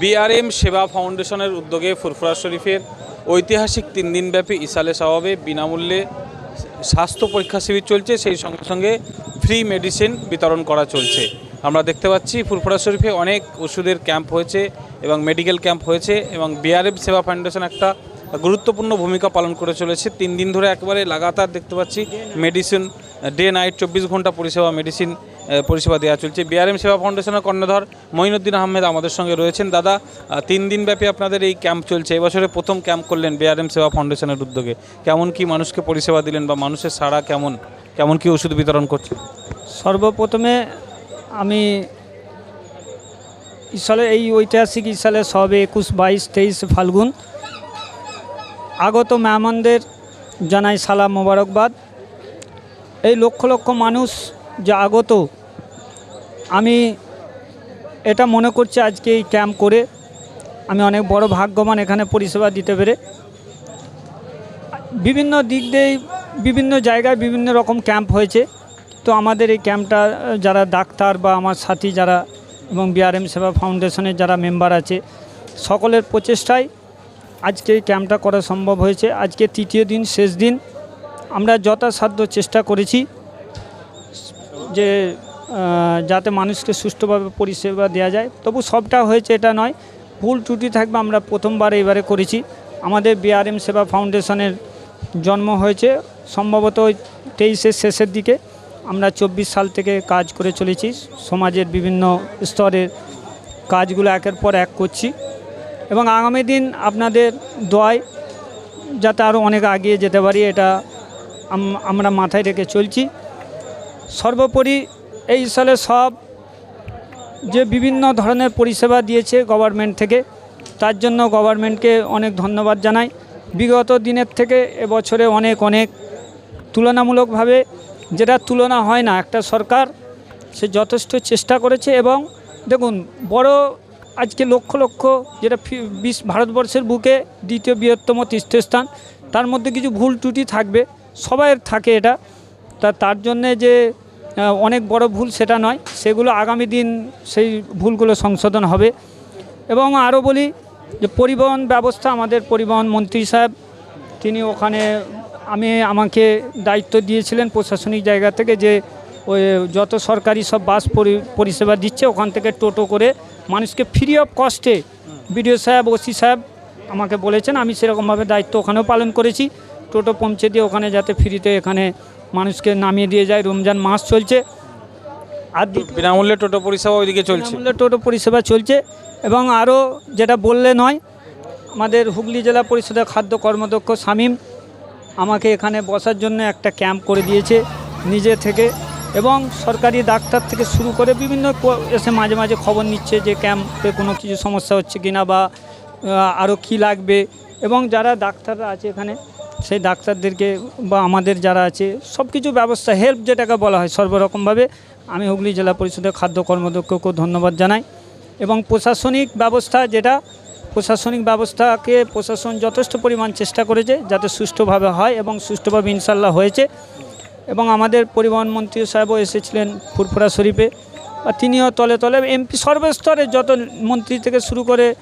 BRM সেবা ফাউন্ডেশনের উদ্যোগে ফুরফুরা শরীফের ঐতিহাসিক তিন দিনব্যাপী ইসালে সওয়াবে বিনামূল্যে স্বাস্থ্য পরীক্ষা শিবির চলছে। সেই সঙ্গে সঙ্গে ফ্রি মেডিসিন বিতরণ করা চলছে। আমরা দেখতে পাচ্ছি ফুরফুরা শরীফে অনেক ওষুধের ক্যাম্প হয়েছে এবং মেডিকেল ক্যাম্প হয়েছে এবং বিআরএফ সেবা ফাউন্ডেশন একটা গুরুত্বপূর্ণ ভূমিকা পালন করে চলেছে। তিন দিন ধরে একেবারে লাগাতার দেখতে পাচ্ছি মেডিসিন ডে নাইট চব্বিশ ঘণ্টা পরিষেবা মেডিসিন পরিষেবা দেওয়া চলছে। বিআরএম সেবা ফাউন্ডেশনের কর্ণধার মঈনুদ্দিন আহমেদ আমাদের সঙ্গে রয়েছেন। দাদা তিন দিন ব্যাপী আপনাদের এই ক্যাম্প চলছে। এবছরে প্রথম ক্যাম্প করলেন বিআরএম সেবা ফাউন্ডেশনের উদ্যোগে। কেমন কি মানুষকে পরিষেবা দিলেন বা মানুষের সাড়া কেমন? কেমন কি ওষুধ বিতরণ করছে সর্বপ্রথমে আমি ইসালে এই ঐতিহাসিক ইসালে সবে একুশ, বাইশ, তেইশ ফাল্গুন আগত মেহমানদের জানাই সালাম মোবারকবাদ। এই লক্ষ লক্ষ মানুষ যে আগত আমি এটা মনে করছি আজকে এই ক্যাম্প করে আমি অনেক বড় ভাগ্যবান এখানে পরিষেবা দিতে পেরে। বিভিন্ন দিক দিয়েই বিভিন্ন জায়গায় বিভিন্ন রকম ক্যাম্প হয়েছে। তো আমাদের এই ক্যাম্পটা যারা ডাক্তার বা আমার সাথী যারা এবং বিআরএম সেবা ফাউন্ডেশনের যারা মেম্বার আছে, সকলের প্রচেষ্টায় আজকে এই ক্যাম্পটা করা সম্ভব হয়েছে। আজকে তৃতীয় দিন, শেষ দিন আমরা যথাসাধ্য চেষ্টা করেছি যে যাতে মানুষকে সুষ্ঠুভাবে পরিষেবা দেওয়া যায়। তবু সবটা হয়েছে এটা নয়, ভুল ত্রুটি থাকবে আমরা প্রথমবার এবারে করেছি। আমাদের বিআরএম সেবা ফাউন্ডেশনের জন্ম হয়েছে, সম্ভবত তেইশের শেষের দিকে। আমরা চব্বিশ সাল থেকে কাজ করে চলেছি, সমাজের বিভিন্ন স্তরের কাজগুলো একের পর এক করছি। এবং আগামী দিন আপনাদের দোয়ায় যাতে আরও অনেক আগিয়ে যেতে পারি, এটা আমরা মাথায় রেখে চলছি। সর্বোপরি এই সালে সব যে বিভিন্ন ধরনের পরিষেবা দিয়েছে গভর্নমেন্ট থেকে, তার জন্য গভর্নমেন্টকে অনেক ধন্যবাদ জানাই। বিগত দিনের থেকে এবছরে অনেক অনেক তুলনামূলকভাবে যেটা তুলনা হয় না, একটা সরকার সে যথেষ্ট চেষ্টা করেছে এবং দেখুন, বড় আজকে লক্ষ লক্ষ যেটা বিশ, ভারতবর্ষের বুকে দ্বিতীয় বৃহত্তম তীর্থস্থান, তার মধ্যে কিছু ভুল ত্রুটি থাকবে, সবাইয়ের থাকে এটা। তা, তার জন্যে যে অনেক বড় ভুল সেটা নয়। সেগুলো আগামী দিন সেই ভুলগুলো সংশোধন হবে। এবং আরও বলি যে পরিবহন ব্যবস্থা আমাদের পরিবহন মন্ত্রী সাহেব, তিনি ওখানে আমি আমাকে দায়িত্ব দিয়েছিলেন প্রশাসনিক জায়গা থেকে যে ওই যত সরকারি সব বাস পরি- পরিষেবা দিচ্ছে ওখান থেকে টোটো করে মানুষকে ফ্রি অফ কস্টে বিডিও সাহেব, ওসি সাহেব আমাকে বলেছেন, আমি সেরকমভাবে দায়িত্ব ওখানেও পালন করেছি। টোটো পৌঁছে দিয়ে ওখানে যাতে ফ্রিতে এখানে মানুষকে নামিয়ে দিয়ে যায় রমজান মাস চলছে। আর বিনামূল্যে টোটো পরিষেবা ওইদিকে চলছে। বিনামূল্যে টোটো পরিষেবা চলছে এবং আরও যেটা বললে নয় আমাদের হুগলি জেলা পরিষদের খাদ্য কর্মদক্ষ শামীম আমাকে এখানে বসার জন্য একটা ক্যাম্প করে দিয়েছে নিজে থেকে এবং সরকারি ডাক্তার থেকে শুরু করে বিভিন্ন এসে মাঝে মাঝে খবর নিচ্ছে যে ক্যাম্পে কোনো কিছু সমস্যা হচ্ছে কিনা বা আরও কি লাগবে এবং যারা ডাক্তাররা আছে এখানে সেই ডাক্তারদেরকে বা আমাদের যারা আছে সব কিছু ব্যবস্থা হেল্প যেটাকে বলা হয় সর্বরকমভাবে, আমি হুগলি জেলা পরিষদের খাদ্য কর্মদক্ষকেও ধন্যবাদ জানাই। এবং প্রশাসনিক ব্যবস্থা যেটা, প্রশাসনিক ব্যবস্থাকে প্রশাসন যথেষ্ট পরিমাণ চেষ্টা করেছে যাতে সুষ্ঠুভাবে হয় এবং সুষ্ঠুভাবে ইনশাল্লাহ হয়েছে। এবং আমাদের পরিবহন মন্ত্রী সাহেবও এসেছিলেন ফুরফুরা শরীফে। বা তিনিও তলে তলে এমপি সর্বস্তরে যত মন্ত্রী থেকে শুরু করে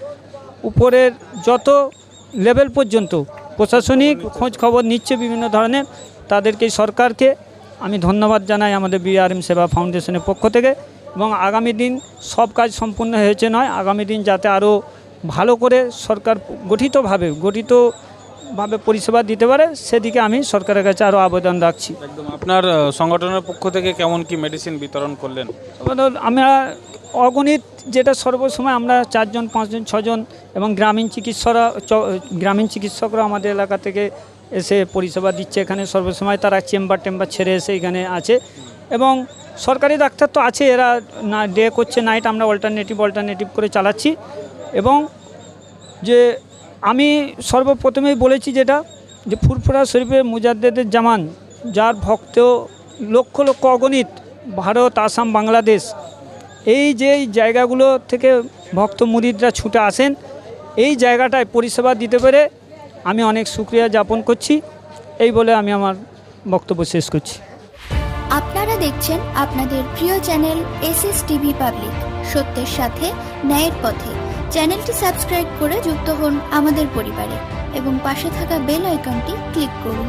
উপরের যত লেভেল পর্যন্ত প্রশাসনিক খোঁজ খবর নিচ্ছে বিভিন্ন ধরনের। তাদেরকে সরকারকে আমি ধন্যবাদ জানাই আমাদের বিআরএম সেবা ফাউন্ডেশনের পক্ষ থেকে। এবং আগামী দিন সব কাজ সম্পূর্ণ হয়েছে নয়, আগামী দিন যাতে আরও ভালো করে সরকার গঠিতভাবে গঠিতভাবে পরিষেবা দিতে পারে সেদিকে আমি সরকারের কাছে আরও আবেদন রাখছি। একদম। আপনার সংগঠনের পক্ষ থেকে কেমন কি মেডিসিন বিতরণ করলেন? আমরা অগণিত যেটা সর্বসময় আমরা চারজন পাঁচজন ছজন এবং গ্রামীণ চিকিৎসকরা গ্রামীণ চিকিৎসকরা আমাদের এলাকা থেকে এসে পরিষেবা দিচ্ছে। এখানে সর্বসময় তারা চেম্বার টেম্বার ছেড়ে এসে এখানে আছে এবং সরকারি ডাক্তার তো আছে এরা না ডে করছে নাইট আমরা অল্টারনেটিভ অল্টারনেটিভ করে চালাচ্ছি এবং যে আমি সর্বপ্রথমেই বলেছি যেটা, যে ফুরফুরা শরীফের মুজাদ্দেদের জামান, যার ভক্ত লক্ষ লক্ষ অগণিত ভারত, আসাম, বাংলাদেশ, এই যে জায়গাগুলো থেকে ভক্ত মুরিদরা ছুটে আসেন, এই জায়গাটায় পরিষেবা দিতে পেরে আমি অনেক সুক্রিয়া যাপন করছি। এই বলে আমি আমার বক্তব্য শেষ করছি। আপনারা দেখছেন আপনাদের প্রিয় চ্যানেল এস টিভি পাবলিক, সত্যের সাথে, ন্যায়ের পথে। চ্যানেলটি সাবস্ক্রাইব করে যুক্ত হন আমাদের পরিবারে এবং পাশে থাকা বেল আইকনটি ক্লিক করুন।